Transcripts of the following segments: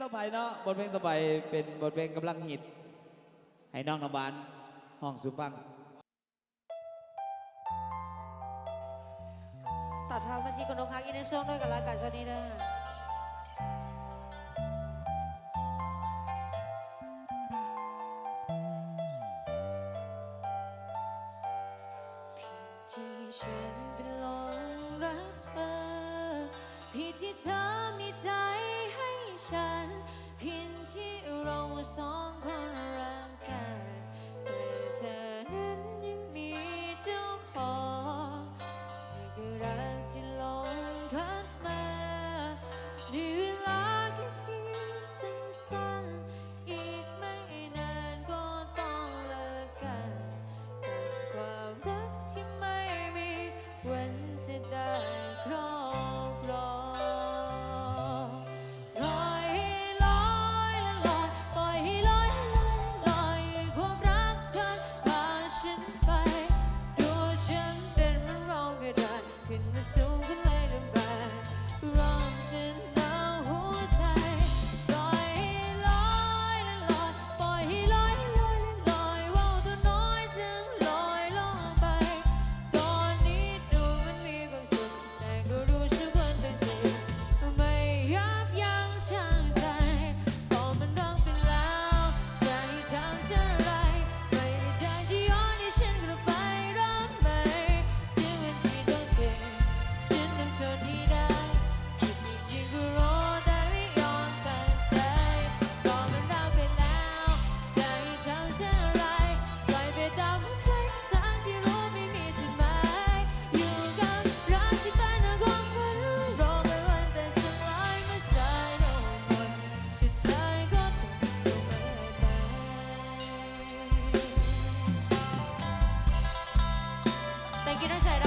ต่อไปเนาะบทเพลงต่อไปเป็นบทเพลงกำลังฮิตให้น้องนบานห้องสุฟังตัดภาพมาชีกนกฮักอินเนช่องด้วยกับรายการช่วนี้นะที่ฉันเป็งรักเธอที่เธอมีใจให้ ฉันเพียงที่เราสองคน quiero saber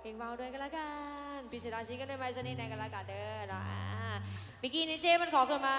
เพลงเบาด้วยก็แล้วกันพิเศษอาชีพกันได้ไหมชนิดไหนกันแล้วกันเด้อนะมิกกี้นี่เจมันขอขึ้นมา